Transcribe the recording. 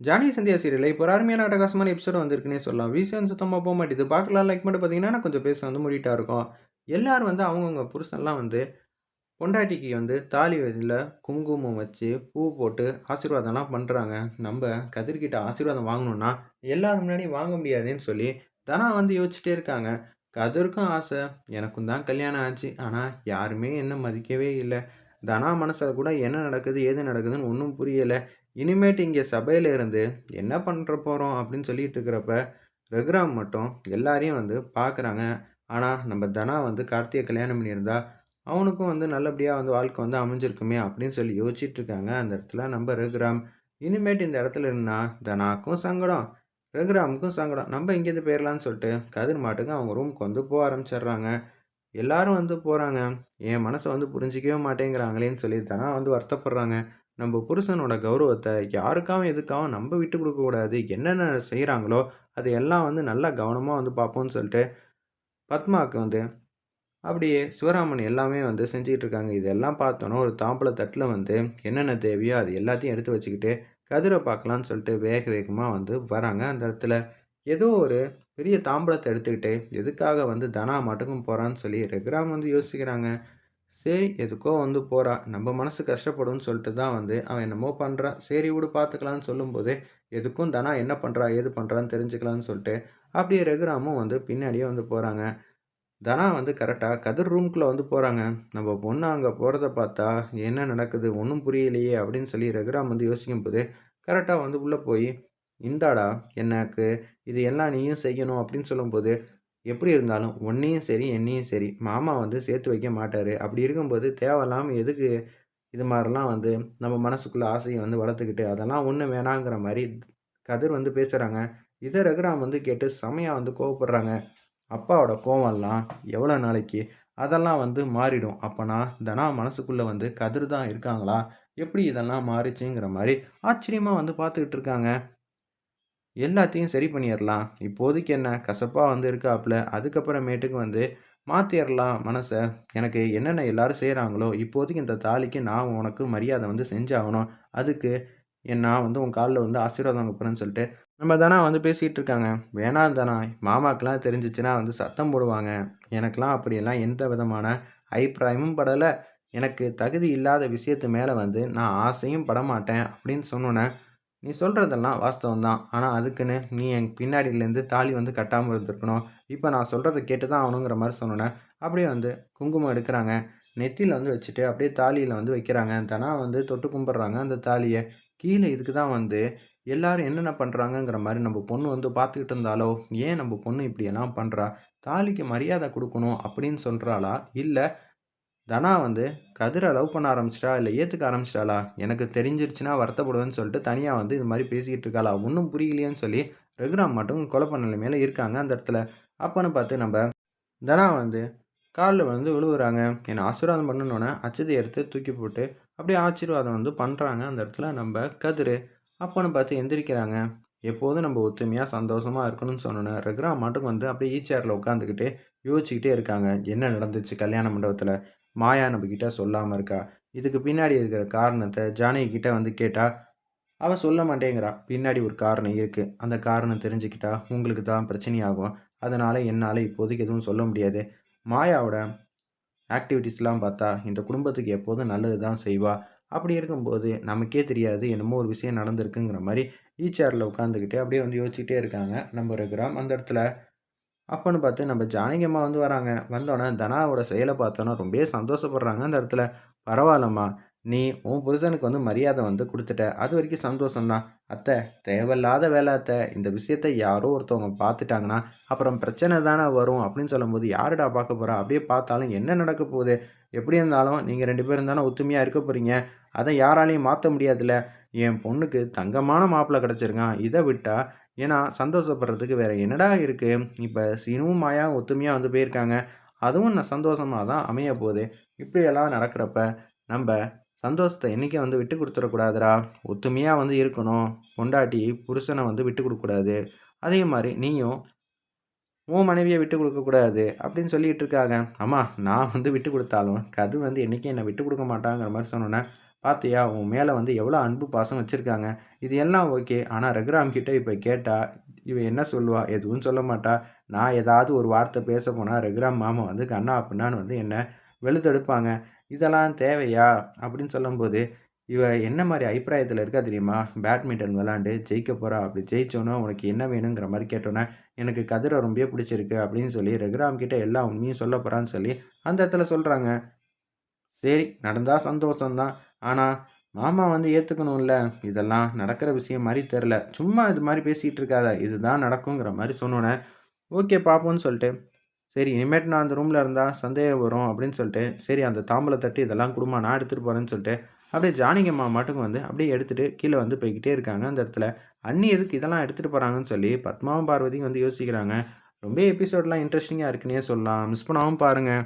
Johnny Sandhya சீரியல்ல இப்போ ஒரு அருமையான அட்டகாசமான எபிசோட் வந்திருக்குன்னே சொல்லலாம். வீசியும் சுத்தமாக போக மாட்டேது. பார்க்கலாம் லைக் மட்டும் பார்த்தீங்கன்னா, கொஞ்சம் பேச வந்து முடிட்டா இருக்கும். எல்லாரும் வந்து அவங்கவுங்க புருஷன்லாம் வந்து பொண்டாட்டிக்கு வந்து தாலி இதில குங்குமம் வச்சு, பூ போட்டு ஆசீர்வாதம்லாம் பண்ணுறாங்க நம்ம கதிர்கிட்ட ஆசீர்வாதம் வாங்கணுன்னா எல்லோரும் முன்னாடியும் வாங்க முடியாதேன்னு சொல்லி, தனா வந்து யோசிச்சுட்டே இருக்காங்க. கதிருக்கும் ஆசை, எனக்கும் தான் கல்யாணம் ஆச்சு. ஆனால் யாருமே என்ன மதிக்கவே இல்லை தனா மனசில் கூட என்ன நடக்குது, ஏது நடக்குதுன்னு ஒன்றும் புரியலை இனிமேட்டு இங்கே சபையில் இருந்து என்ன பண்ணுற போகிறோம் அப்படின்னு சொல்லிட்டு இருக்கிறப்ப, ரகுராம் மட்டும் எல்லாரையும் வந்து பார்க்குறாங்க. ஆனால் நம்ம தனா வந்து கார்த்தியை கல்யாணம் பண்ணியிருந்தா, அவனுக்கும் வந்து நல்லபடியாக வந்து வாழ்க்கை வந்து அமைஞ்சிருக்குமே அப்படின்னு சொல்லி யோசிச்சுட்டு இருக்காங்க. அந்த இடத்துல நம்ம ரகுராம். இனிமேட்டு இந்த இடத்துல இருந்தால் தனாக்கும் சங்கடம், ரகுராமுக்கும் சங்கடம். நம்ம இங்கேருந்து போயிடலான்னு சொல்லிட்டு கதிர் மாட்டுக்கு அவங்க ரூமுக்கு வந்து போக ஆரம்பிச்சிடுறாங்க. எல்லாரும் வந்து போகிறாங்க என் மனசை வந்து புரிஞ்சுக்கவே மாட்டேங்கிறாங்களேன்னு சொல்லி தனா வந்து வருத்தப்படுறாங்க. நம்ம புருஷனோட கௌரவத்தை யாருக்காகவும், எதுக்காகவும் நம்ம விட்டு கொடுக்கக்கூடாது என்னென்ன செய்கிறாங்களோ அது எல்லாம் வந்து நல்லா கவனமாக வந்து பார்ப்போம்னு சொல்லிட்டு, பத்மாவுக்கு வந்து அப்படியே சிவராமன் எல்லாமே வந்து செஞ்சுக்கிட்டு இருக்காங்க. இதெல்லாம் பார்த்தோன்னா ஒரு தாம்பூல தட்டில் வந்து என்னென்ன தேவையோ அது எல்லாத்தையும் எடுத்து வச்சுக்கிட்டு, கதிரை பார்க்கலான்னு சொல்லிட்டு வேக வேகமாக வந்து வராங்க. அந்த இடத்துல ஏதோ ஒரு பெரிய தாம்பூலத்த எடுத்துக்கிட்டு, எதுக்காக வந்து தனா மட்டுக்கும் போகிறான்னு சொல்லி ரெகுராம் வந்து யோசிக்கிறாங்க. சரி, எதுக்கோ வந்து போகிறா நம்ம மனசு கஷ்டப்படும்னு சொல்லிட்டு தான் வந்து அவன் என்னமோ பண்ணுறான் சரி விடு பார்த்துக்கலான்னு சொல்லும்போது, எதுக்கும் தனா என்ன பண்ணுறா ஏது பண்ணுறான்னு தெரிஞ்சுக்கலான்னு சொல்லிட்டு, அப்படியே ரகுராமும் வந்து பின்னாடியே வந்து போகிறாங்க தனா வந்து கரெக்டாக கதிர் ரூம்குள்ளே வந்து போகிறாங்க நம்ம பொண்ணு அங்கே போகிறத பார்த்தா, என்ன நடக்குது ஒன்றும் புரியலையே அப்படின்னு சொல்லி ரகுராம் வந்து யோசிக்கும்போது, கரெக்டாக வந்து உள்ளே போய், இந்தாடா எனக்கு இது எல்லாம் நீயும் செய்யணும் அப்படின்னு சொல்லும்போது, எப்படி இருந்தாலும் உன்னையும் சரி, என்னையும் சரி மாமா வந்து சேர்த்து வைக்க மாட்டார் அப்படி இருக்கும்போது தேவையில்லாமல் எதுக்கு இது மாதிரிலாம் வந்து நம்ம மனசுக்குள்ளே ஆசையை வந்து வளர்த்துக்கிட்டு, அதெல்லாம் ஒன்றும் வேணாங்கிற மாதிரி கதிர் வந்து பேசுகிறாங்க இதை ரகுராம் வந்து கேட்டு செமையாக வந்து கோவப்படுறாங்க. அப்பாவோட கோவம்லாம் எவ்வளோ நாளைக்கு? அதெல்லாம் வந்து மாறிடும். அப்போனா தனா மனசுக்குள்ளே வந்து கதிர் தான் இருக்காங்களா? எப்படி இதெல்லாம் மாறிச்சுங்கிற மாதிரி ஆச்சரியமாக வந்து பார்த்துக்கிட்டு இருக்காங்க. எல்லாத்தையும் சரி பண்ணிடலாம் இப்போதைக்கு என்ன கசப்பாக வந்து இருக்காப்புல. அதுக்கப்புறமேட்டுக்கு வந்து மாற்றிடலாம் மனசை எனக்கு என்னென்ன எல்லாரும் செய்கிறாங்களோ இப்போதைக்கு இந்த தாலிக்கு நான் உனக்கு மரியாதை வந்து செஞ்சாகணும். அதுக்கு என் நான் வந்து உன் காலில் வந்து ஆசீர்வாதம் வாங்க சொல்லிட்டு, நம்ம தானா வந்து பேசிகிட்டு இருக்காங்க. வேணாம் தனா, மாமாக்கெலாம் தெரிஞ்சிச்சுன்னா வந்து சத்தம் போடுவாங்க. எனக்கெலாம் அப்படியெல்லாம் எந்த விதமான அபிப்பிராயமும் படலை எனக்கு தகுதி இல்லாத விஷயத்து மேலே வந்து நான் ஆசையும் படமாட்டேன் அப்படின்னு சொன்னோன்னே நீ சொல்கிறதெல்லாம் வாஸ்தவம் தான். ஆனால் அதுக்குன்னு நீ என் பின்னாடிலேருந்து தாலி வந்து கட்டாமல் இருந்திருக்கணும். இப்போ நான் சொல்கிறத கேட்டு தான் ஆகணுங்கிற மாதிரி சொன்னேன் அப்படியே வந்து குங்குமம் எடுக்கிறாங்க நெத்தியில் வந்து வச்சுட்டு அப்படியே தாலியில் வந்து வைக்கிறாங்க. தனா வந்து தொட்டு கும்பிட்றாங்க அந்த தாலியை கீழே இதுக்கு தான் வந்து எல்லாரும் என்னென்ன பண்ணுறாங்கங்கிற மாதிரி நம்ம பொண்ணு வந்து பார்த்துக்கிட்டு இருந்தாலோ ஏன் நம்ம பொண்ணு இப்படியெல்லாம் பண்ணுறா தாலிக்கு மரியாதை கொடுக்கணும் அப்படின்னு சொல்கிறாளா இல்லை தனா வந்து கதிரை லவ் பண்ண ஆரம்பிச்சிட்டா இல்லை ஏற்றுக்க ஆரம்பிச்சிட்டாளா எனக்கு தெரிஞ்சிருச்சுன்னா வருத்தப்படுவேன்னு சொல்லிட்டு தனியாக வந்து இது மாதிரி பேசிக்கிட்டு இருக்காளா? ஒன்றும் புரியலையேன்னு சொல்லி ரகுராம் மட்டும் குழப்ப நிலைமையில இருக்காங்க அந்த இடத்துல. அப்போன்னு பார்த்து நம்ம தனா வந்து காலில் வந்து விழுவுறாங்க. என்னை ஆசீர்வாதம் பண்ணுனோனே, அச்சதை எடுத்து தூக்கி போட்டு, அப்படியே ஆசீர்வாதம் வந்து பண்ணுறாங்க அந்த இடத்துல நம்ம கதிர் அப்போன்னு பார்த்து எந்திரிக்கிறாங்க. எப்போதும் நம்ம ஒத்துமையாக சந்தோஷமாக இருக்கணும்னு சொன்னோனே, ரகுராம் மட்டும் வந்து அப்படியே ஈச்சேரில் உட்காந்துக்கிட்டு யோசிச்சுக்கிட்டே இருக்காங்க. என்ன நடந்துச்சு கல்யாண மண்டபத்தில் மாயா நம்மக்கிட்ட சொல்லாமல் இருக்கா. இதுக்கு பின்னாடி இருக்கிற காரணத்தை ஜானகி கிட்ட வந்து கேட்டா, அவள் சொல்ல மாட்டேங்கிறா. பின்னாடி ஒரு காரணம் இருக்குது அந்த காரணம் தெரிஞ்சுக்கிட்டா உங்களுக்கு தான் பிரச்சனையாகும். அதனால் என்னால் இப்போதைக்கு எதுவும் சொல்ல முடியாது. மாயாவோட ஆக்டிவிட்டீஸ்லாம் பார்த்தா, இந்த குடும்பத்துக்கு எப்போதும் நல்லது தான் செய்வா. அப்படி இருக்கும்போது நமக்கே தெரியாது என்னமோ ஒரு விஷயம் நடந்திருக்குங்கிற மாதிரி ஈ உட்காந்துக்கிட்டே உட்காந்துக்கிட்டு அப்படியே வந்து யோசிச்சுட்டே இருக்காங்க நம்ம இருக்கிறோம் அந்த இடத்துல அப்போன்னு பார்த்து நம்ம ஜானகி அம்மா வந்து வராங்க. வந்தோடனே தனாவோட செயலை பார்த்தோன்னே ரொம்பவே சந்தோஷப்படுறாங்க அந்த இடத்துல. பரவாயில்லம்மா நீ உன் புருஷனுக்கு வந்து மரியாதை வந்து கொடுத்துட்ட அது வரைக்கும் சந்தோஷம்தான் அத்தை, தேவையில்லாத வேலை அத்தை. இந்த விஷயத்த யாரோ ஒருத்தவங்க பார்த்துட்டாங்கன்னா, அப்புறம் பிரச்சனை தானே வரும்." அப்படின்னு சொல்லும்போது, "யாருடா பார்க்க போகிறா அப்படியே பார்த்தாலும் என்ன நடக்க போகுது? எப்படி இருந்தாலும் நீங்கள் ரெண்டு பேரும் தானே ஒத்துமையாக இருக்க போகிறீங்க அதை யாராலையும் மாற்ற முடியாதுல்ல. என் பொண்ணுக்கு தங்கமான மாப்பிள்ளை கிடச்சிருக்கான் இதை விட்டால் ஏன்னா சந்தோஷப்படுறதுக்கு வேறு என்னடா இருக்குது இப்போ சீனுவும், மாயா ஒத்துமையாக வந்து போயிருக்காங்க. அதுவும் நான் சந்தோஷமாக தான் அமைய போகுது. இப்படியெல்லாம் நடக்கிறப்ப, நம்ம சந்தோஷத்தை என்றைக்கும் வந்து விட்டு குடுத்துற ஒத்துமையாக வந்து இருக்கணும். பொண்டாட்டி புருஷனை வந்து விட்டு குடுக்கக்கூடாது. அதே மாதிரி நீயும் உன் மனைவியை விட்டு கொடுக்கக்கூடாது அப்படின்னு சொல்லிகிட்டு இருக்காங்க. அம்மா நான் வந்து விட்டு கொடுத்தாலும் கது வந்து என்னைக்கும் என்ன விட்டு கொடுக்க மாட்டாங்கிற மாதிரி சொன்னோன்னே பார்த்தியா உன் மேலே வந்து எவ்வளோ அன்பு பாசம் வச்சுருக்காங்க. இது எல்லாம் ஓகே. ஆனால் ரகுராம் கிட்டே இப்போ கேட்டால் இவன் என்ன சொல்லுவா? எதுவும் சொல்ல மாட்டா. நான் ஏதாவது ஒரு வார்த்தை பேச போனால் ரகுராம் மாமா வந்து கண்ணா அப்படின்னான்னு வந்து என்ன வெளுத்தெடுப்பாங்க? இதெல்லாம் தேவையா? அப்படின்னு சொல்லும்போது இவ என்ன மாதிரி அபிப்பிராயத்தில் இருக்கா தெரியுமா? பேட்மிண்டன் விளாண்டு ஜெயிக்க போகிறா அப்படி ஜெயிச்சோன்னா உனக்கு என்ன வேணுங்கிற மாதிரி கேட்டோன்னே எனக்கு கதிரை ரொம்ப பிடிச்சிருக்கு அப்படின்னு சொல்லி ரகுராம் கிட்டே எல்லா உண்மையும் சொல்ல போகிறான்னு சொல்லி அந்த இடத்துல சொல்கிறாங்க சரி நடந்தால் சந்தோஷம்தான். ஆனால் மாமா வந்து ஏற்றுக்கணும்ல இதெல்லாம் நடக்கிற விஷயம் மாதிரி தெரில சும்மா இது மாதிரி பேசிகிட்டு இருக்காத. இதுதான் நடக்குங்கிற மாதிரி சொன்னோன்னே ஓகே பார்ப்போம்னு சொல்லிட்டு சரி இனிமேட்டு நான் அந்த ரூமில் இருந்தால் சந்தேகம் வரும் அப்படின்னு சொல்லிட்டு சரி அந்த தாம்பளை தட்டி இதெல்லாம் கொடுமா நான் எடுத்துகிட்டு போகிறேன்னு சொல்லிட்டு அப்படியே ஜானிகம்மா மட்டும் வந்து அப்படியே எடுத்துகிட்டு கீழே வந்து போய்கிட்டே இருக்காங்க அந்த இடத்துல. அண்ணி எதுக்கு இதெல்லாம் எடுத்துகிட்டு போகிறாங்கன்னு சொல்லி பத்மாவும் பார்வதியும் வந்து யோசிக்கிறாங்க. ரொம்ப எபிசோட்லாம் இன்ட்ரெஸ்டிங்காக இருக்குன்னே சொல்லலாம். மிஸ் பண்ணாமல் பாருங்கள்